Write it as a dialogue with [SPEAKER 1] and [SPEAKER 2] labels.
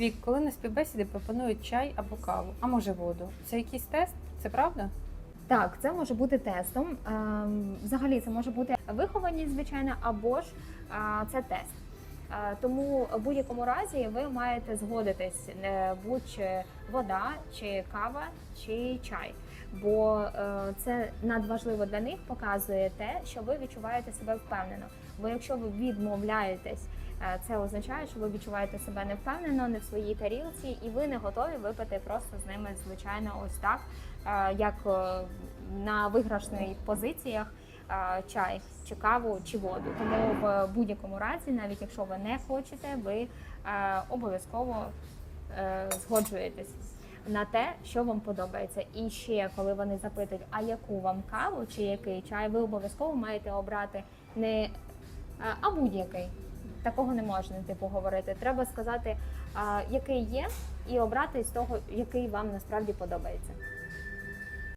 [SPEAKER 1] Вік, коли на співбесіди пропонують чай або каву, а може воду, це якийсь тест? Це правда?
[SPEAKER 2] Так, це може бути тестом. Ем, Взагалі, це може бути вихованість, звичайно, або ж це тест. Е, Тому в будь-якому разі ви маєте згодитись е, будь-чи вода, чи кава, чи чай. Бо е, це надважливо для них показує те, що ви відчуваєте себе впевнено. Бо якщо ви відмовляєтесь, це означає, що ви відчуваєте себе невпевнено, не в своїй тарілці, і ви не готові випити просто з ними звичайно ось так, е, як е, на виграшних позиціях е, чай чи каву чи воду. Тому в будь-якому разі, навіть якщо ви не хочете, ви е, обов'язково е, згоджуєтесь на те, що вам подобається. І ще коли вони запитують, а яку вам каву чи який чай, ви обов'язково маєте обрати не е, а будь-який. Такого не можна типу говорити. Треба сказати, який є, і обрати з того, який вам насправді подобається.